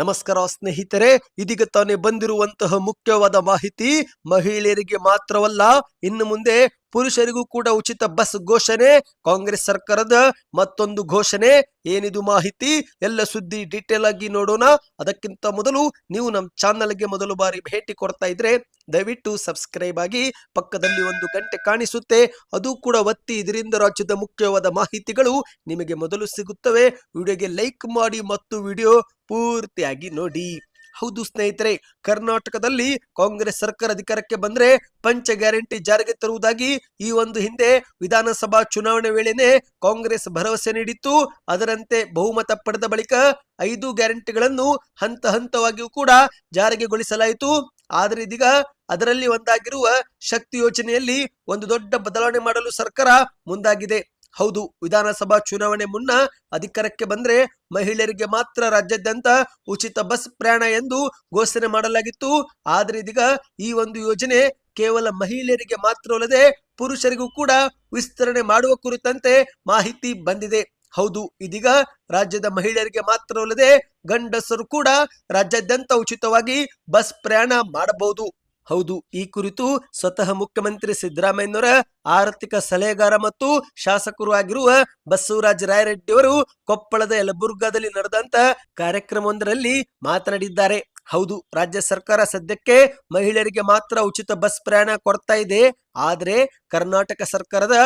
ನಮಸ್ಕಾರ ಸ್ನೇಹಿತರೆ, ಇದೀಗ ತಾನೇ ಬಂದಿರುವಂತಹ ಮುಖ್ಯವಾದ ಮಾಹಿತಿ, ಮಹಿಳೆಯರಿಗೆ ಮಾತ್ರವಲ್ಲ, ಇನ್ನು ಮುಂದೆ ಪುರುಷರಿಗೂ ಕೂಡ ಉಚಿತ ಬಸ್ ಘೋಷಣೆ, ಕಾಂಗ್ರೆಸ್ ಸರ್ಕಾರದ ಮತ್ತೊಂದು ಘೋಷಣೆ, ಏನಿದು ಮಾಹಿತಿ? ಎಲ್ಲ ಸುದ್ದಿ ಡೀಟೇಲ್ ಆಗಿ ನೋಡೋಣ. ಅದಕ್ಕಿಂತ ಮೊದಲು ನೀವು ನಮ್ಮ ಚಾನಲ್ಗೆ ಮೊದಲು ಬಾರಿ ಭೇಟಿ ಕೊಡ್ತಾ ಇದ್ರೆ ದಯವಿಟ್ಟು ಸಬ್ಸ್ಕ್ರೈಬ್ ಆಗಿ ಪಕ್ಕದಲ್ಲಿ ಒಂದು ಗಂಟೆ ಕಾಣಿಸುತ್ತೆ. ಅದು ಕೂಡ ಒತ್ತಿ ಇದರಿಂದ ರಾಜ್ಯದ ಮುಖ್ಯವಾದ ಮಾಹಿತಿಗಳು ನಿಮಗೆ ಮೊದಲು ಸಿಗುತ್ತವೆ. ವಿಡಿಯೋಗೆ ಲೈಕ್ ಮಾಡಿ ಮತ್ತು ವಿಡಿಯೋ ಪೂರ್ತಿಯಾಗಿ ನೋಡಿ. ಹೌದು ಸ್ನೇಹಿತರೆ, ಕರ್ನಾಟಕದಲ್ಲಿ ಕಾಂಗ್ರೆಸ್ ಸರ್ಕಾರ ಅಧಿಕಾರಕ್ಕೆ ಬಂದ್ರೆ ಪಂಚ ಗ್ಯಾರಂಟಿ ಜಾರಿಗೆ ತರುವುದಾಗಿ ಈ ಒಂದು ಹಿಂದೆ ವಿಧಾನಸಭಾ ಚುನಾವಣೆ ವೇಳೆನೆ ಕಾಂಗ್ರೆಸ್ ಭರವಸೆ ನೀಡಿತ್ತು. ಅದರಂತೆ ಬಹುಮತ ಪಡೆದ ಬಳಿಕ ಐದು ಗ್ಯಾರಂಟಿಗಳನ್ನು ಹಂತ ಹಂತವಾಗಿಯೂ ಕೂಡ ಜಾರಿಗೆಗೊಳಿಸಲಾಯಿತು ಆದರೆ ಇದೀಗ ಅದರಲ್ಲಿ ಒಂದಾಗಿರುವ ಶಕ್ತಿ ಯೋಜನೆಯಲ್ಲಿ ಒಂದು ದೊಡ್ಡ ಬದಲಾವಣೆ ಮಾಡಲು ಸರ್ಕಾರ ಮುಂದಾಗಿದೆ. ಹೌದು, ವಿಧಾನಸಭಾ ಚುನಾವಣೆ ಮುನ್ನ ಅಧಿಕಾರಕ್ಕೆ ಬಂದ್ರೆ ಮಹಿಳೆಯರಿಗೆ ಮಾತ್ರ ರಾಜ್ಯಾದ್ಯಂತ ಉಚಿತ ಬಸ್ ಪ್ರಯಾಣ ಎಂದು ಘೋಷಣೆ ಮಾಡಲಾಗಿತ್ತು. ಆದ್ರೆ ಇದೀಗ ಈ ಒಂದು ಯೋಜನೆ ಕೇವಲ ಮಹಿಳೆಯರಿಗೆ ಮಾತ್ರವಲ್ಲದೆ ಪುರುಷರಿಗೂ ಕೂಡ ವಿಸ್ತರಣೆ ಮಾಡುವ ಕುರಿತಂತೆ ಮಾಹಿತಿ ಬಂದಿದೆ. ಹೌದು, ಇದೀಗ ರಾಜ್ಯದ ಮಹಿಳೆಯರಿಗೆ ಮಾತ್ರವಲ್ಲದೆ ಗಂಡಸರು ಕೂಡ ರಾಜ್ಯಾದ್ಯಂತ ಉಚಿತವಾಗಿ ಬಸ್ ಪ್ರಯಾಣ ಮಾಡಬಹುದು. ಹೌದು, ಈ ಕುರಿತು ಸ್ವತಃ ಮುಖ್ಯಮಂತ್ರಿ ಸಿದ್ದರಾಮಯ್ಯನವರ ಆರ್ಥಿಕ ಸಲಹೆಗಾರ ಮತ್ತು ಶಾಸಕರು ಆಗಿರುವ ಬಸವರಾಜ ರಾಯರೆಡ್ಡಿ ಅವರು ಕೊಪ್ಪಳದ ಯಲಬುರ್ಗಾದಲ್ಲಿ ನಡೆದಂತ ಕಾರ್ಯಕ್ರಮವೊಂದರಲ್ಲಿ ಮಾತನಾಡಿದ್ದಾರೆ. ಹೌದು, ರಾಜ್ಯ ಸರ್ಕಾರ ಸದ್ಯಕ್ಕೆ ಮಹಿಳೆಯರಿಗೆ ಮಾತ್ರ ಉಚಿತ ಬಸ್ ಪ್ರಯಾಣ ಕೊಡ್ತಾ ಇದೆ. ಆದರೆ ಕರ್ನಾಟಕ ಸರ್ಕಾರದ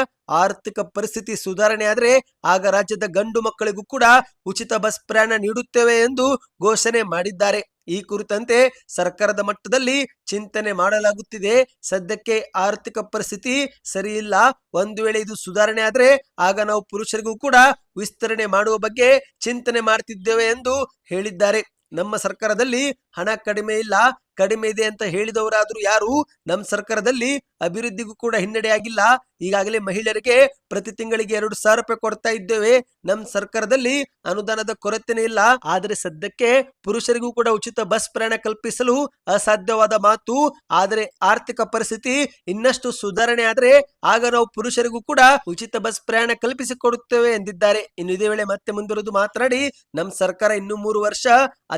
ಆರ್ಥಿಕ ಪರಿಸ್ಥಿತಿ ಸುಧಾರಣೆ ಆದ್ರೆ ಆಗ ರಾಜ್ಯದ ಗಂಡು ಮಕ್ಕಳಿಗೂ ಕೂಡ ಉಚಿತ ಬಸ್ ಪ್ರಯಾಣ ನೀಡುತ್ತೇವೆ ಎಂದು ಘೋಷಣೆ ಮಾಡಿದ್ದಾರೆ. ಈ ಕುರಿತಂತೆ ಸರ್ಕಾರದ ಮಟ್ಟದಲ್ಲಿ ಚಿಂತನೆ ಮಾಡಲಾಗುತ್ತಿದೆ. ಸದ್ಯಕ್ಕೆ ಆರ್ಥಿಕ ಪರಿಸ್ಥಿತಿ ಸರಿಯಿಲ್ಲ. ಒಂದು ವೇಳೆ ಇದು ಸುಧಾರಣೆ ಆದ್ರೆ ಆಗ ನಾವು ಪುರುಷರಿಗೂ ಕೂಡ ವಿಸ್ತರಣೆ ಮಾಡುವ ಬಗ್ಗೆ ಚಿಂತನೆ ಮಾಡ್ತಿದ್ದೇವೆ ಎಂದು ಹೇಳಿದ್ದಾರೆ. ನಮ್ಮ ಸರ್ಕಾರದಲ್ಲಿ ಹಣ ಕಡಿಮೆ ಇಲ್ಲ, ಕಡಿಮೆ ಇದೆ ಅಂತ ಹೇಳಿದವರಾದರೂ ಯಾರು? ನಮ್ಮ ಸರ್ಕಾರದಲ್ಲಿ ಅಭಿವೃದ್ಧಿಗೂ ಕೂಡ ಹಿನ್ನಡೆ ಆಗಿಲ್ಲ. ಈಗಾಗಲೇ ಮಹಿಳೆಯರಿಗೆ ಪ್ರತಿ ತಿಂಗಳಿಗೆ ಎರಡು ಸಾವಿರ ರೂಪಾಯಿ ಕೊಡ್ತಾ ಇದ್ದೇವೆ. ನಮ್ಮ ಸರ್ಕಾರದಲ್ಲಿ ಅನುದಾನದ ಕೊರತೆನೇ ಇಲ್ಲ. ಆದ್ರೆ ಸದ್ಯಕ್ಕೆ ಪುರುಷರಿಗೂ ಕೂಡ ಉಚಿತ ಬಸ್ ಪ್ರಯಾಣ ಕಲ್ಪಿಸಲು ಅಸಾಧ್ಯವಾದ ಮಾತು. ಆದರೆ ಆರ್ಥಿಕ ಪರಿಸ್ಥಿತಿ ಇನ್ನಷ್ಟು ಸುಧಾರಣೆ ಆದ್ರೆ ಆಗ ನಾವು ಪುರುಷರಿಗೂ ಕೂಡ ಉಚಿತ ಬಸ್ ಪ್ರಯಾಣ ಕಲ್ಪಿಸಿಕೊಡುತ್ತೇವೆ ಎಂದಿದ್ದಾರೆ. ಇನ್ನು ಇದೇ ವೇಳೆ ಮತ್ತೆ ಮುಂದಿರುವುದು ಮಾತನಾಡಿ, ನಮ್ಮ ಸರ್ಕಾರ ಇನ್ನು ಮೂರು ವರ್ಷ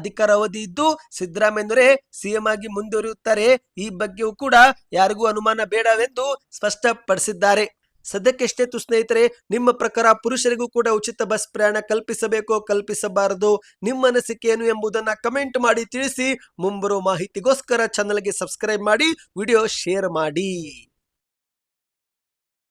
ಅಧಿಕಾರ ಅವಧಿ ಇದ್ದು ಸಿದ್ದರಾಮಯ್ಯನವರೇ ಸಿಎಂ ಆಗಿ ಮುಂದುವರಿಯುತ್ತಾರೆ. ಈ ಬಗ್ಗೆಯೂ ಕೂಡ ಯಾರಿಗೂ ಅನುಮಾನ ಬೇಡವೆಂದು ಸ್ಪಷ್ಟಪಡಿಸಿದ್ದಾರೆ. ಸದ್ಯಕ್ಕೆಷ್ಟೇ ತು ಸ್ನೇಹಿತರೆ ನಿಮ್ಮ ಪ್ರಕಾರ ಪುರುಷರಿಗೂ ಕೂಡ ಉಚಿತ ಬಸ್ ಪ್ರಯಾಣ ಕಲ್ಪಿಸಬೇಕೋ ಕಲ್ಪಿಸಬಾರದು? ನಿಮ್ಮ ಅನಿಸಿಕೆ ಏನು ಎಂಬುದನ್ನ ಕಮೆಂಟ್ ಮಾಡಿ ತಿಳಿಸಿ. ಮುಂಬರುವ ಮಾಹಿತಿಗೋಸ್ಕರ ಚಾನಲ್ಗೆ ಸಬ್ಸ್ಕ್ರೈಬ್ ಮಾಡಿ, ವಿಡಿಯೋ ಶೇರ್ ಮಾಡಿ.